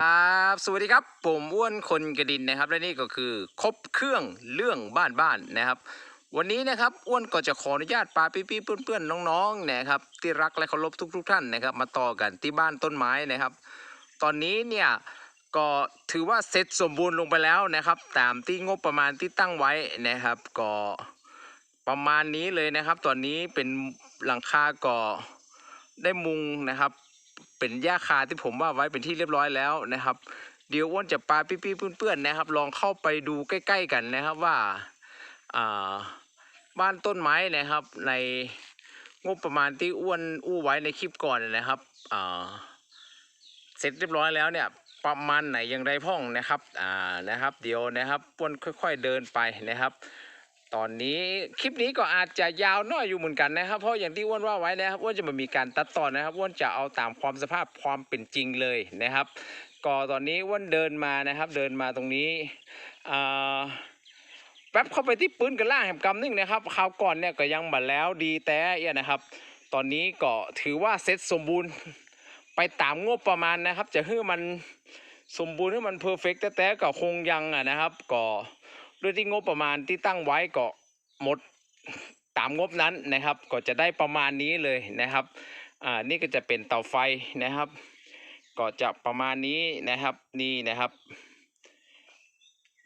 ครับสวัสดีครับ ผมอ้วนคนกระดินนะครับ และนี่ก็คือครบเครื่องเรื่องบ้านบ้านนะครับ วันนี้นะครับอ้วนก็จะขออนุญาตปาพี่ๆเพื่อนๆน้องๆนะครับ ที่รักและเคารพทุก ๆ ท่านนะครับ มาต่อกันที่บ้านต้นไม้นะครับ ตอนนี้เนี่ยก็ถือว่าเสร็จสมบูรณ์ลงไปแล้วนะครับ ตามที่งบประมาณที่ตั้งไว้นะครับ ก็ประมาณนี้เลยนะครับ ตอนนี้เป็นหลังคาก็ได้มุงนะครับ เป็นหญ้าคาที่ผมว่าไว้เป็นที่เรียบร้อยแล้วนะครับ เดี๋ยวอ้วนจะปาพี่ๆเพื่อนๆนะครับ ลองเข้าไปดูใกล้ ๆกันนะครับว่าบ้านต้นไม้นะครับ ในงบประมาณที่อ้วนอู้ไว้ในคลิปก่อนนะครับเสร็จเรียบร้อยแล้วเนี่ยประมาณไหนอย่างไรพ่องนะครับอ่านะครับ เดี๋ยวนะครับอ้วนค่อย ๆเดินไปนะครับ ตอนนี้คลิปนี้ก็อาจจะยาวน้อยอยู่เหมือนกันนะครับ เพราะอย่างที่อ้วนว่าไว้นะครับอ้วนจะไมามีการตัดต่อนะครับอ้วนจะเอาตามความสภาพความเป็นจริงเลยนะครับ ก็ตอนนี้อ้วนเดินมานะครับ เดินมาตรงนี้อ่าแป๊บเข้าไปที่ปืนกันล่างแห่งกำนึงนะครับคราวก่อนเนี่ยก็ยังบัดแล้วดีแต่เอียนะครับ ตอนนี้ก็ถือว่าเสร็จสมบูรณ์ไปตามงบประมาณนะครับ จะให้มันสมบูรณ์ให้มันเพอร์เฟกต์แต่ๆก็คงยังอะนะครับก็ ด้วยที่งบประมาณที่ตั้งไว้ก็หมดตามงบนั้นนะครับ ก็จะได้ประมาณนี้เลยนะครับอ่านี่ก็จะเป็นเตาไฟนะครับ ก็จะประมาณนี้นะครับนี่นะครับ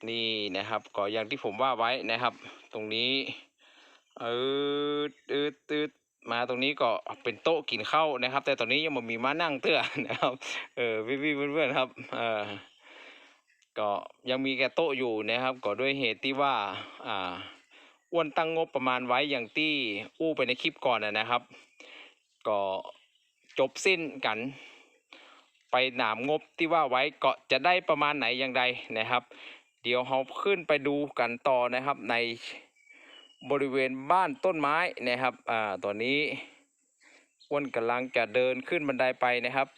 นี่นะครับก็อย่างที่ผมว่าไว้นะครับ ตรงนี้เออตืดตืดมาตรงนี้ก็เป็นโต๊ะกินข้าวนะครับ แต่ตอนนี้ยังไมันมีมานั่งเตื้อนะครับเออพี่ๆเพื่อนๆครับเออ ก็ยังมีแค่โต๊ะอยู่นะครับ ก็ด้วยเหตุที่ว่าอ่าอ้วนตั้งงบประมาณไว้อย่างที่อู้ไปในคลิปก่อนนะนะครับ ก็จบสิ้นกันไปหนามงบที่ว่าไว้ก็จะได้ประมาณไหนอย่างไรนะครับ เดี๋ยวเราขึ้นไปดูกันต่อนะครับในบริเวณบ้านต้นไม้นะครับอ่าตอนนี้อ้วนกำลังจะเดินขึ้นบันไดไปนะครับ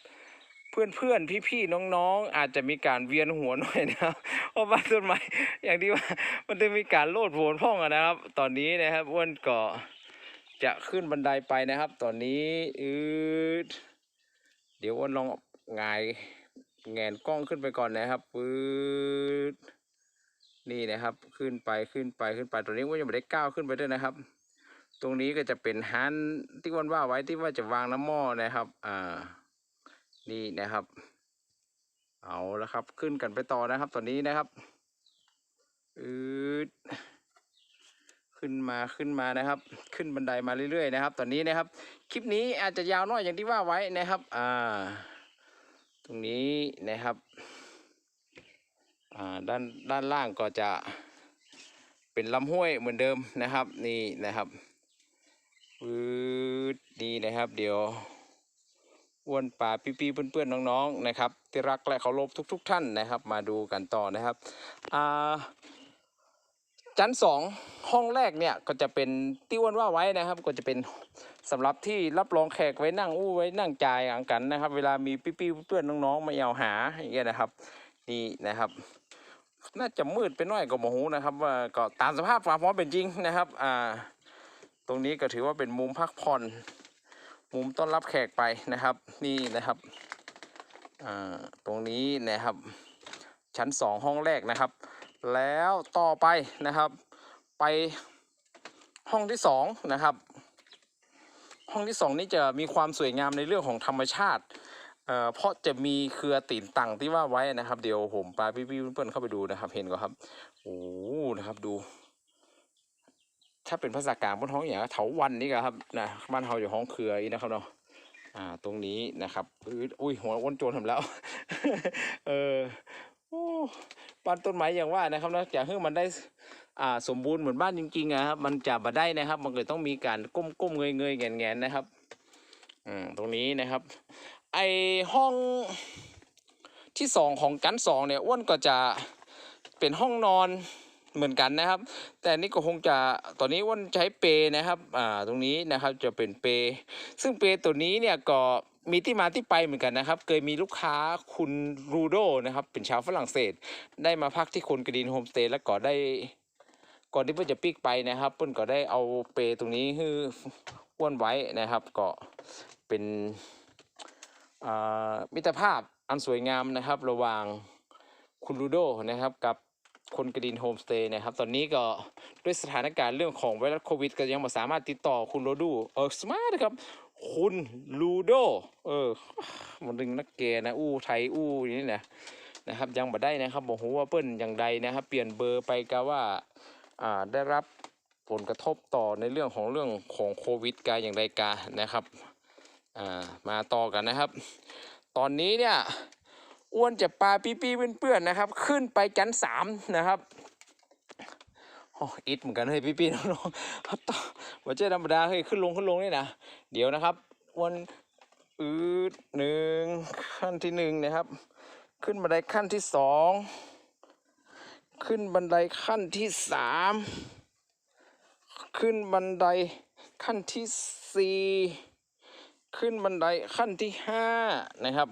เพื่อนเพื่อนพี่พี่ๆ น้องๆ อาจจะมีการเวียนหัวหน่อยนะครับ เพราะบ้าต้นไม้อย่างที่ว่ามันจะมีการโลดโผนพ่องอะนะครับ ตอนนี้นะครับอ้วนก็จะขึ้นบันไดไปนะครับ ตอนนี้อืดเดี๋ยวอ้วนลองงายแงนกล้องขึ้นไปก่อนนะครับปืดนี่นะครับ ขึ้นไปขึ้นไปขึ้นไปตอนนี้อ้วนยังไม่ได้ก้าวขึ้นไปด้วยนะครับ ตรงนี้ก็จะเป็นฮันที่อ้วนว่าไว้ที่ว่าจะวางน้ำหม้อนะครับ อ่า นี่นะครับ เอาแล้วครับขึ้นกันไปต่อนะครับ ตอนนี้นะครับอืดขึ้นมาขึ้นมานะครับ ขึ้นบันไดมาเรื่อยๆนะครับ ตอนนี้นะครับ คลิปนี้อาจจะยาวน้อยอย่างที่ว่าไว้นะครับ อ่า ตรงนี้นะครับ อ่าด้านด้านล่างก็จะเป็นลำห้วยเหมือนเดิมนะครับ นี่นะครับปื๊ดนี่นะครับ เดี๋ยว อ้วนป่าพี่ๆเพื่อนๆน้องๆนะครับที่รักและเคารพทุก ๆ ท่านนะครับ มาดูกันต่อนะครับชั้นสองห้องแรกเนี่ยก็จะเป็นที่อ้วนว่าไว้นะครับ ก็จะเป็นสำหรับที่รับรองแขกไว้นั่งอู้ไว้นั่งจ่ายอ่างกันนะครับ เวลามีพี่ๆเพื่อนๆน้องๆมาเอาหาอย่างเงี้ยนะครับนี่นะครับน่าจะมืดไปหน่อยก็โมโหนะครับว่าก็ตามสภาพความพร้อมเป็นจริงนะครับอ่าตรงนี้ก็ถือว่าเป็นมุมพักผ่อน มุมต้อนรับแขกไปนะครับ นี่นะครับตรงนี้นะครับ ชั้นสองห้องแรกนะครับ แล้วต่อไปนะครับ ไปห้องที่สองนะครับ ห้องที่สองนี้จะมีความสวยงามในเรื่องของธรรมชาติเเพราะจะมีเครือตีนตังที่ว่าไว้นะครับ เดี๋ยวผมพาพี่ๆเพื่อนๆเข้าไปดูนะครับ เห็นก็ครับโอ้โหนะครับดู ถ้าเป็นภาษากลางบนห้องอย่างเถาวันนี่ก็ครับนะบ้านเฮาอยู่ห้องเครืออีนะครับเนาะอ่าตรงนี้นะครับอื้ออุ้ยหัวอ้วนโจรทำแล้ว เออบ้านต้นไม้อย่างว่านะครับนะอยากให้มันได้อ่าสมบูรณ์เหมือนบ้านจริงๆอะครับมันจะบ่ได้นะครับ มันก็ต้องมีการก้มก้มๆเงยเงยๆแงนแงนๆนะครับอืมตรงนี้นะครับ ไอห้องที่สองของกันสองเนี่ยอ้วนก็จะเป็นห้องนอน เหมือนกันนะครับ แต่นี่ก็คงจะตอนนี้วันใช้เปนะครับอ่าตรงนี้นะครับจะเป็นเป ซึ่งเปตัวนี้เนี่ยก็มีที่มาที่ไปเหมือนกันนะครับ เคยมีลูกค้าคุณรูโดนะครับ เป็นชาวฝรั่งเศส ได้มาพักที่คนกระดินโฮมสเตย์แล้วก็ได้ ก่อนที่เพื่อนจะปิกไปนะครับเพื่อนก็ได้เอาเปตรงนี้ให้อ้วนไว้นะครับ ก็เป็นอ่ามิตรภาพอันสวยงามนะครับ ระหว่างคุณลูโดนะครับกับ คนกระดินโฮมสเตย์นะครับ ตอนนี้ก็ด้วยสถานการณ์เรื่องของไวรัสโควิด ก็ยังไม่สามารถติดต่อคุณโลดูเออสมาร์ทครับ คุณลูโด เออมันดึงนักเกนะ อู้ไทยอู้อย่างนี้นะนะครับยังบ่ได้นะครับบอกว่าเปิ้นอย่างใดนะครับ เปลี่ยนเบอร์ไปก็ว่าอ่าได้รับผลกระทบต่อในเรื่องของเรื่องของโควิดกาอย่างไรกานะครับอ่ามาต่อกันนะครับ ตอนนี้เนี่ย อ้วนจะปลาปี้ปี้เพื่อนๆนะครับ ขึ้นไปจันสามนะครับโอ้อิดเหมือนกันเฮ้ยปี้ปี้น้องๆครับต่อว่าเจ๊ธรรมดาเฮ้ยขึ้นลงขึ้นลงนี่นะเดี๋ยวนะครับอ้วนอืดหนึ่งขั้นที่หนึ่งนะครับ ขึ้นบันไดขั้นที่สองขึ้นบันไดขั้นที่สามขึ้นบันไดขั้นที่สี่ขึ้นบันไดขั้นที่ห้านะครับ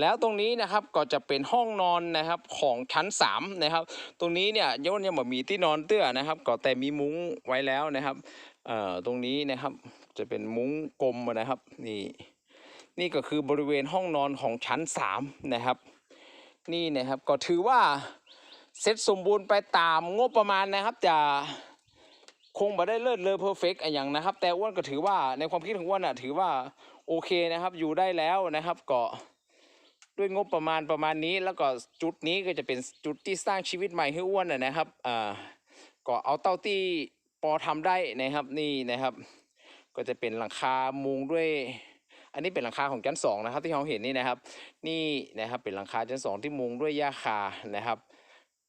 แล้วตรงนี้นะครับก็จะเป็นห้องนอนนะครับของชั้นสามนะครับตรงนี้เนี่ยยนยังบ่มีที่นอนเตื้อนะครับ ก็แต่มีมุ้งไว้แล้วนะครับเอ่อตรงนี้นะครับจะเป็นมุ้งกลมนะครับนี่นี่ก็คือบริเวณห้องนอนของชั้นสามนะครับนี่นะครับก็ถือว่าเสร็จสมบูรณ์ไปตามงบประมาณนะครับจะคงบ่ได้เลิศเลอเพอร์เฟกต์อย่างนะครับ แต่อ้วนก็ถือว่าในความคิดของอ้วนอะถือว่าโอเคนะครับอยู่ได้แล้วนะครับก็ ด้วยงบประมาณประมาณนี้แล้วก็จุดนี้ก็จะเป็นจุดที่สร้างชีวิตใหม่ให้อ้วนอะนะครับอ่าก็เอาเต้าที่ปอทำได้นะครับนี่นะครับ ก็จะเป็นหลังคามุงด้วย อันนี้เป็นหลังคาของชั้นสองนะครับ ที่เราเห็นนี่นะครับ นี่นะครับเป็นหลังคาชั้นสองที่มุงด้วยหญ้าคานะครับ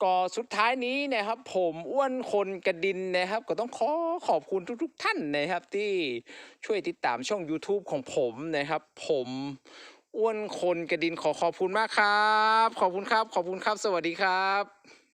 ก็สุดท้ายนี้นะครับ ผมอ้วนคนกระดินนะครับ ก็ต้องขอขอบคุณทุก ๆ ท่านนะครับ ที่ช่วยติดตามช่อง YouTube ของผมนะครับ ผม อ้วนคนกระดินขอขอบคุณมากครับ ขอบคุณครับ ขอบคุณครับ สวัสดีครับ